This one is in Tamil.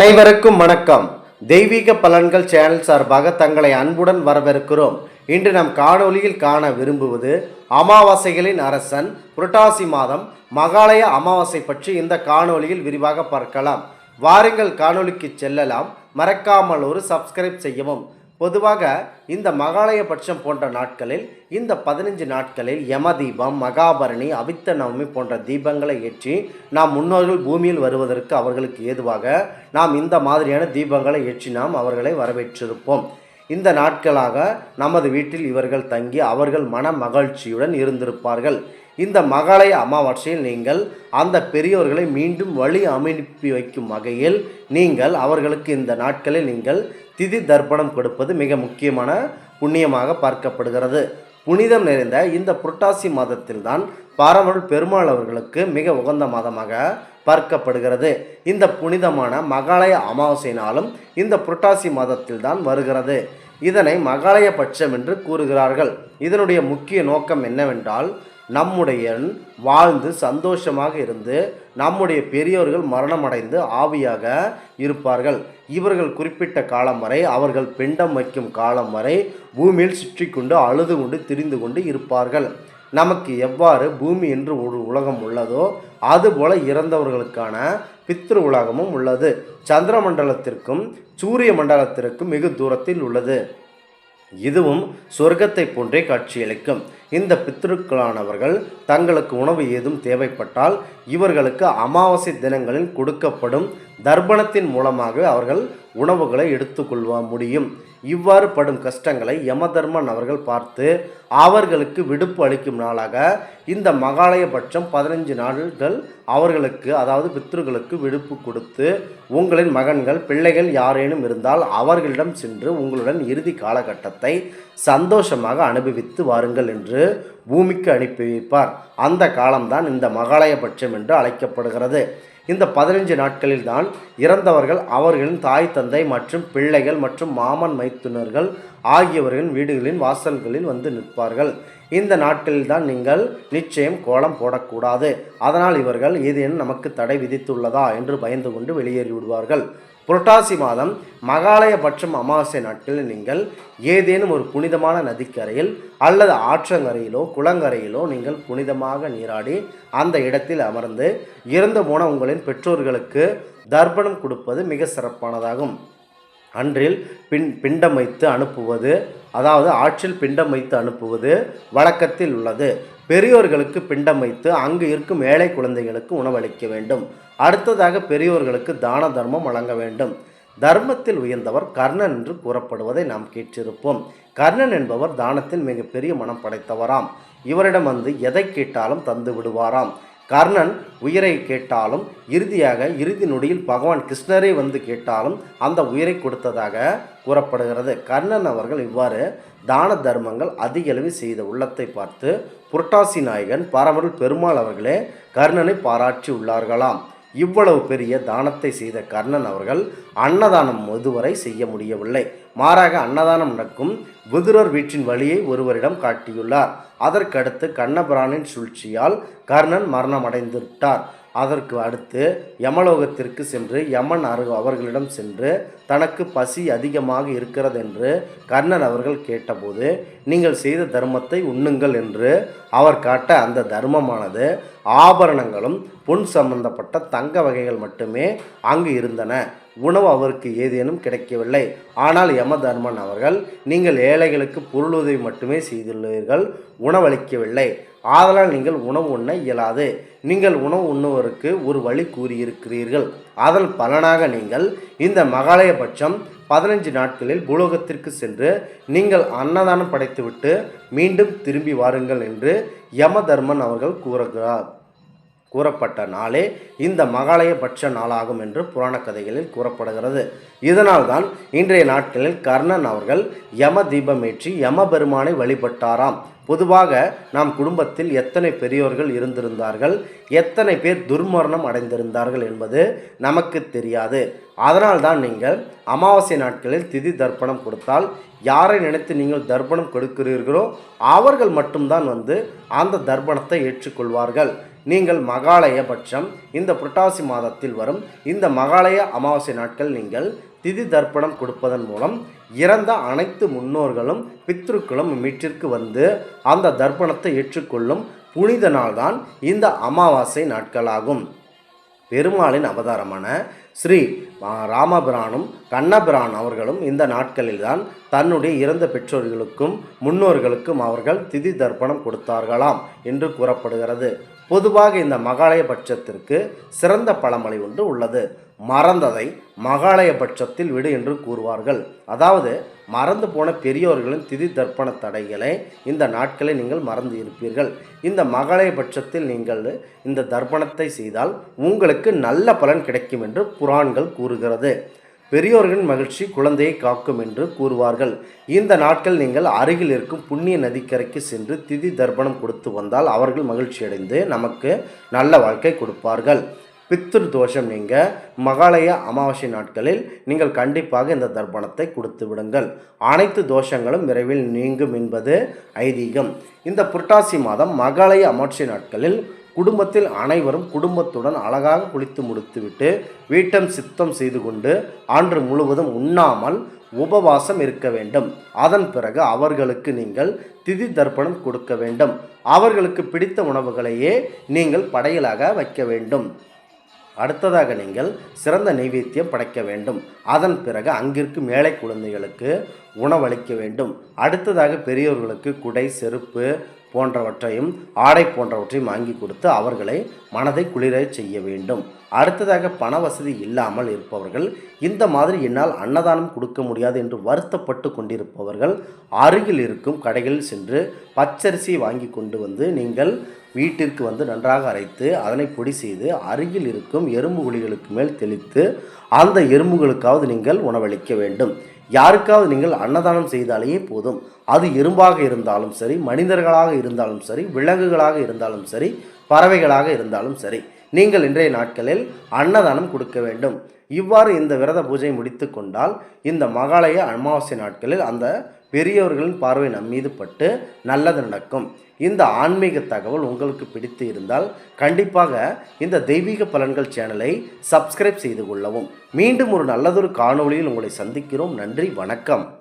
அனைவருக்கும் வணக்கம். தெய்வீக பலன்கள் சேனல் சார்பாக தங்களை அன்புடன் வரவேற்கிறோம். இன்று நம் காணொளியில் காண விரும்புவது அமாவாசைகளின் அரசன் புரட்டாசி மாதம் மகாலய அமாவாசை பற்றி இந்த காணொளியில் விரிவாக பார்க்கலாம். வாருங்கள் காணொலிக்கு செல்லலாம். மறக்காமல் ஒரு சப்ஸ்கிரைப் செய்யவும். பொதுவாக இந்த மகாலய பட்சம் போன்ற நாட்களில் இந்த பதினஞ்சு நாட்களில் யம தீபம் மகாபரணி அவித்த நவமி போன்ற தீபங்களை ஏற்றி நாம் முன்னோர்கள் பூமியில் வருவதற்கு அவர்களுக்கு ஏதுவாக நாம் இந்த மாதிரியான தீபங்களை ஏற்றி நாம் அவர்களை வரவேற்றிருப்போம். இந்த நாட்களாக நமது வீட்டில் இவர்கள் தங்கி அவர்கள் மன மகிழ்ச்சியுடன் இருந்திருப்பார்கள். இந்த மகாலய அமாவாசையில் நீங்கள் அந்த பெரியோர்களை மீண்டும் வழி அமைப்பி வைக்கும் வகையில் நீங்கள் அவர்களுக்கு இந்த நாட்களில் நீங்கள் திதி தர்ப்பணம் கொடுப்பது மிக முக்கியமான புண்ணியமாக பார்க்கப்படுகிறது. புனிதம் நிறைந்த இந்த புரட்டாசி மாதத்தில்தான் பாரம்பரிய பெருமாள் அவர்களுக்கு மிக உகந்த மாதமாக பார்க்கப்படுகிறது. இந்த புனிதமான மகாலய அமாவாசை நாளும் இந்த புரட்டாசி மாதத்தில் தான் வருகிறது. இதனை மகாலய பட்சம் என்று கூறுகிறார்கள். இதனுடைய முக்கிய நோக்கம் என்னவென்றால் நம்முடைய வாழ்ந்து சந்தோஷமாக இருந்து நம்முடைய பெரியோர்கள் மரணமடைந்து ஆவியாக இருப்பார்கள். இவர்கள் குறிப்பிட்ட காலம் வரை அவர்கள் பிண்டம் வைக்கும் காலம் வரை பூமியில் சுற்றி கொண்டு அழுது கொண்டு திரிந்து கொண்டு இருப்பார்கள். நமக்கு எவ்வாறு பூமி என்று ஒரு உலகம் உள்ளதோ அதுபோல இறந்தவர்களுக்கான பித்ரு உலகமும் உள்ளது. சந்திர மண்டலத்திற்கும் சூரிய மண்டலத்திற்கும் மிக தூரத்தில் உள்ளது. இதுவும் சொர்க்கத்தை போன்றே காட்சியளிக்கும். இந்த பித்திருக்களானவர்கள் தங்களுக்கு உணவு ஏதும் தேவைப்பட்டால் இவர்களுக்கு அமாவாசை தினங்களில் கொடுக்கப்படும் தர்ப்பணத்தின் மூலமாக அவர்கள் உணவுகளை எடுத்துக்கொள்ள முடியும். இவ்வாறு படும் கஷ்டங்களை யமதர்மன் அவர்கள் பார்த்து அவர்களுக்கு விடுப்பு அளிக்கும் நாளாக இந்த மகாலயபட்சம் பதினைஞ்சு பதினஞ்சு நாள்கள் அவர்களுக்கு அதாவது பித்ருகளுக்கு விடுப்பு கொடுத்து உங்களின் மகன்கள் பிள்ளைகள் யாரேனும் இருந்தால் அவர்களிடம் சென்று உங்களுடன் இறுதி காலகட்டத்தை சந்தோஷமாக அனுபவித்து வாருங்கள் என்று பூமிக்கு அனுப்பி வைப்பார். அந்த காலம்தான் இந்த மகாலயபட்சம் என்று அழைக்கப்படுகிறது. இந்த பதினஞ்சு நாட்களில் தான் இறந்தவர்கள் அவர்களின் தாய் தந்தை மற்றும் பிள்ளைகள் மற்றும் மாமன் மைத்துனர்கள் ஆகியவர்களின் வீடுகளின் வாசல்களில் வந்து நிற்பார்கள். இந்த நாட்டில்தான் நீங்கள் நிச்சயம் கோலம் போடக்கூடாது. அதனால் இவர்கள் ஏதேனும் நமக்கு தடை விதித்துள்ளதா என்று பயந்து கொண்டு வெளியேறி விடுவார்கள். புரட்டாசி மாதம் மகாலய பட்சம் அமாவாசை நாட்களில் நீங்கள் ஏதேனும் ஒரு புனிதமான நதிக்கரையில் அல்லது ஆற்றங்கரையிலோ குளங்கரையிலோ நீங்கள் புனிதமாக நீராடி அந்த இடத்தில் அமர்ந்து இறந்து போன உங்களின் பெற்றோர்களுக்கு தர்ப்பணம் கொடுப்பது மிக சிறப்பானதாகும். அன்றில் பின் பிண்டம் வைத்து அனுப்புவது அதாவது ஆற்றில் பிண்டம் வைத்து அனுப்புவது வழக்கத்தில் உள்ளது. பெரியோர்களுக்கு பிண்டம் வைத்து அங்கு இருக்கும் ஏழை குழந்தைகளுக்கு உணவளிக்க வேண்டும். அடுத்ததாக பெரியோர்களுக்கு தான தர்மம் வழங்க வேண்டும். தர்மத்தில் உயர்ந்தவர் கர்ணன் என்று கூறப்படுவதை நாம் கேட்டிருப்போம். கர்ணன் என்பவர் தானத்தில் மிகப்பெரிய மனம் படைத்தவராம். இவரிடம் வந்து எதை கேட்டாலும் தந்து விடுவாராம். கர்ணன் உயிரை கேட்டாலும் இறுதியாக இறுதி நொடியில் பகவான் கிருஷ்ணரே வந்து கேட்டாலும் அந்த உயிரை கொடுத்ததாக கூறப்படுகிறது. கர்ணன் அவர்கள் இவ்வாறு தான தர்மங்கள் அதிக அளவில் செய்த உள்ளத்தை பார்த்து புரட்டாசி நாயகன் பரமருள் பெருமாள் அவர்களே கர்ணனை பாராட்டி உள்ளார்களாம். இவ்வளவு பெரிய தானத்தை செய்த கர்ணன் அவர்கள் அன்னதானம் முதுவரை செய்ய முடியவில்லை. மாறாக அன்னதானம் நடக்கும் விதுரர் வீட்டின் வழியை ஒருவரிடம் காட்டியுள்ளார். அதற்கடுத்து கண்ணபிரானின் சூழ்ச்சியால் கர்ணன் மரணமடைந்து விட்டார் அதற்கு அடுத்து யமலோகத்திற்கு சென்று யமன் அரு அவர்களிடம் சென்று தனக்கு பசி அதிகமாக இருக்கிறது என்று கர்ணன் அவர்கள் கேட்டபோது நீங்கள் செய்த தர்மத்தை உண்ணுங்கள் என்று அவர் காட்ட அந்த தர்மமானது ஆபரணங்களும் பொன் சம்பந்தப்பட்ட தங்க வகைகள் மட்டுமே அங்கு இருந்தன. உணவு அவருக்கு ஏதேனும் கிடைக்கவில்லை. ஆனால் யம தர்மன் அவர்கள் நீங்கள் ஏழைகளுக்கு பொருளுதவி மட்டுமே செய்துள்ளீர்கள் உணவளிக்கவில்லை. ஆதலால் நீங்கள் உணவு உண்ண இயலாது. நீங்கள் உணவு உண்ணுவருக்கு ஒரு வழி கூறியிருக்கிறீர்கள். அதன் பலனாக நீங்கள் இந்த மகாலயபட்சம் பதினஞ்சு நாட்களில் பூலோகத்திற்கு சென்று நீங்கள் அன்னதானம் படைத்துவிட்டு மீண்டும் திரும்பி வாருங்கள் என்று யம தர்மன் அவர்கள் கூறுகிறார். கூறப்பட்ட நாளே இந்த மகாலய பட்ச நாளாகும் என்று புராண கதைகளில் கூறப்படுகிறது. இதனால்தான் இன்றைய நாட்களில் கர்ணன் அவர்கள் யம தீபமேற்றி யம பெருமானை வழிபட்டாராம். பொதுவாக நாம் குடும்பத்தில் எத்தனை பெரியோர்கள் இருந்திருந்தார்கள் எத்தனை பேர் துர்மரணம் அடைந்திருந்தார்கள் என்பது நமக்கு தெரியாது. அதனால்தான் நீங்கள் அமாவாசை நாட்களில் திதி தர்ப்பணம் கொடுத்தால் யாரை நினைத்து நீங்கள் தர்ப்பணம் கொடுக்கிறீர்களோ அவர்கள் மட்டும்தான் வந்து அந்த தர்ப்பணத்தை ஏற்றுக்கொள்வார்கள். நீங்கள் மகாலய பட்சம் இந்த புரட்டாசி மாதத்தில் வரும் இந்த மகாலய அமாவாசை நாட்கள் நீங்கள் திதி தர்ப்பணம் கொடுப்பதன் மூலம் இறந்த அனைத்து முன்னோர்களும் பித்ருக்களும் மீட்டிற்கு வந்து அந்த தர்ப்பணத்தை ஏற்றுக்கொள்ளும் புனித நாள்தான் இந்த அமாவாசை நாட்களாகும். பெருமாளின் அவதாரமான ஸ்ரீ ராமபிரானும் கண்ணபிரான் அவர்களும் இந்த நாட்களில்தான் தன்னுடைய இறந்த பெற்றோர்களுக்கும் முன்னோர்களுக்கும் அவர்கள் திதி தர்ப்பணம் கொடுத்தார்களாம் என்று கூறப்படுகிறது. பொதுவாக இந்த மகாலய பட்சத்திற்கு சிறந்த பழமொழி ஒன்று உள்ளது. மறந்ததை மகாலய பட்சத்தில் விடு என்று கூறுவார்கள். அதாவது மறந்து போன பெரியோர்களின் திதி தர்ப்பண தடைகளை இந்த நாட்களை நீங்கள் மறந்து இருப்பீர்கள். இந்த மகாலய பட்சத்தில் நீங்கள் இந்த தர்ப்பணத்தை செய்தால் உங்களுக்கு நல்ல பலன் கிடைக்கும் என்று புராண்கள் கூறுகிறது. பெரியோர்களின் மகிழ்ச்சி குழந்தையை காக்கும் என்று கூறுவார்கள். இந்த நாட்கள் நீங்கள் அருகில் இருக்கும் புண்ணிய நதிக்கரைக்கு சென்று திதி தர்ப்பணம் கொடுத்து வந்தால் அவர்கள் மகிழ்ச்சியடைந்து நமக்கு நல்ல வாழ்க்கை கொடுப்பார்கள். பித்ரு தோஷம் நீங்க மகாலய அமாவாசை நாட்களில் நீங்கள் கண்டிப்பாக இந்த தர்ப்பணத்தை கொடுத்து விடுங்கள். அனைத்து தோஷங்களும் விரைவில் நீங்கும் என்பது ஐதீகம். இந்த புரட்டாசி மாதம் மகாலய அமாவாசை நாட்களில் குடும்பத்தில் அனைவரும் குடும்பத்துடன் அழகாக குளித்து முடித்துவிட்டு வீட்டம் சித்தம் செய்து கொண்டு ஆண்டு முழுவதும் உண்ணாமல் உபவாசம் இருக்க வேண்டும். அதன் பிறகு அவர்களுக்கு நீங்கள் திதி தர்ப்பணம் கொடுக்க வேண்டும். அவர்களுக்கு பிடித்த உணவுகளையே நீங்கள் படையலாக வைக்க வேண்டும். அடுத்ததாக நீங்கள் சிறந்த நைவேத்தியம் படைக்க வேண்டும். அதன் பிறகு அங்கிருக்கும் ஏழை குழந்தைகளுக்கு உணவளிக்க வேண்டும். அடுத்ததாக பெரியோர்களுக்கு குடை செருப்பு போன்றவற்றையும் ஆடை போன்றவற்றையும் வாங்கி கொடுத்து அவர்களை மனதை குளிரச் செய்ய வேண்டும். அடுத்ததாக பண வசதி இல்லாமல் இருப்பவர்கள் இந்த மாதிரி என்னால் அன்னதானம் கொடுக்க முடியாது என்று வருத்தப்பட்டு கொண்டிருப்பவர்கள் அருகில் இருக்கும் கடைகளில் சென்று பச்சரிசி வாங்கி கொண்டு வந்து நீங்கள் வீட்டிற்கு வந்து நன்றாக அரைத்து அதனை பொடி செய்து அருகில் இருக்கும் எறும்பு குழிகளுக்கு மேல் தெளித்து அந்த எறும்புகளுக்காவது நீங்கள் உணவளிக்க வேண்டும். யாருக்காவது நீங்கள் அன்னதானம் செய்தாலேயே போதும். அது எறும்பாக இருந்தாலும் சரி மனிதர்களாக இருந்தாலும் சரி விலங்குகளாக இருந்தாலும் சரி பறவைகளாக இருந்தாலும் சரி நீங்கள் இன்றைய நாட்களில் அன்னதானம் கொடுக்க வேண்டும். இவ்வாறு இந்த விரத பூஜை முடித்து கொண்டால் இந்த மகாலய அமாவாசை நாட்களில் அந்த பெரியவர்களின் பார்வை நம் மீது பட்டு நல்லது நடக்கும். இந்த ஆன்மீக தகவல் உங்களுக்கு பிடித்து இருந்தால் கண்டிப்பாக இந்த தெய்வீக பலன்கள் சேனலை சப்ஸ்கிரைப் செய்து கொள்ளவும். மீண்டும் ஒரு நல்லதொரு காணொளியில் உங்களை சந்திக்கிறோம். நன்றி வணக்கம்.